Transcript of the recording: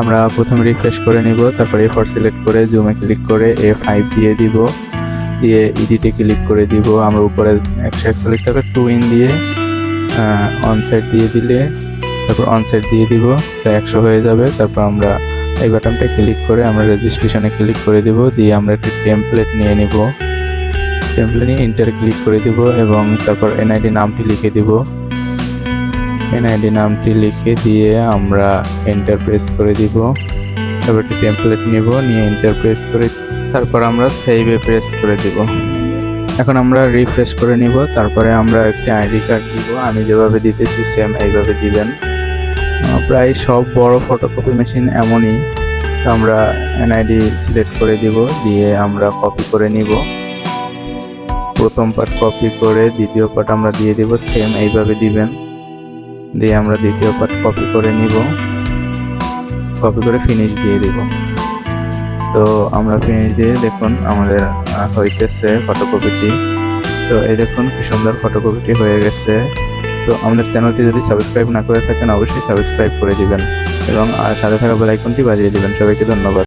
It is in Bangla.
আমরা প্রথমে রিফ্রেশ করে নিব, তারপর ফর সিলেক্ট করে জুমে ক্লিক করে এ ফাইভ দিয়ে দিব। দিয়ে ইডিটে ক্লিক করে দিব, আমরা উপরে একশো একচল্লিশ টাকা টু ইন দিয়ে অনসাইড দিয়ে দিলে, তারপর অনসাইড দিয়ে দিব, তো একশো হয়ে যাবে। তারপর আমরা এই বাটনটা ক্লিক করে আমরা রেজিস্ট্রেশনে ক্লিক করে দিব, দিয়ে আমরা একটি টেমপ্লেট নিয়ে নিব। টেমপ্লেট নিয়ে ইন্টার ক্লিক করে দিব এবং তারপর এনআইডি নামটি লিখে দিব। এনআইডি নামটি লিখে দিয়ে আমরা এন্টার প্রেস করে দিব। তারপর একটি টেমপ্লেট নিব, নিয়ে এন্টার প্রেস করে তারপর আমরা সেভে প্রেস করে দিব। এখন আমরা রিফ্রেশ করে নিব, তারপরে আমরা একটি আইডি কার্ড দিব। আমি যেভাবে দিতেছি সেম এইভাবে দিবেন। প্রায় সব বড় ফটোকপি মেশিন এমনই। আমরা এনআইডি সিলেক্ট করে দিব, দিয়ে আমরা কপি করে নিব। প্রথম পার্ট কপি করে দ্বিতীয় পার্ট আমরা দিয়ে দিব সেম এইভাবে দিবেন। দিয়ে আমরা দ্বিতীয় পার্ট কপি করে নিব। কপি করে ফিনিশ দিয়ে দিব। তো আমরা ফিনিশ দিয়ে দেখুন আমাদের হইতেছে ফটোকপিটি তো এই দেখুন কি সুন্দর ফটোকপিটি হয়ে গেছে। তো আমাদের চ্যানেলটি যদি সাবস্ক্রাইব না করে থাকেন, অবশ্যই সাবস্ক্রাইব করে দিবেন এবং সাথে থাকা বেল আইকনটি বাজিয়ে দিবেন। সবাইকে ধন্যবাদ।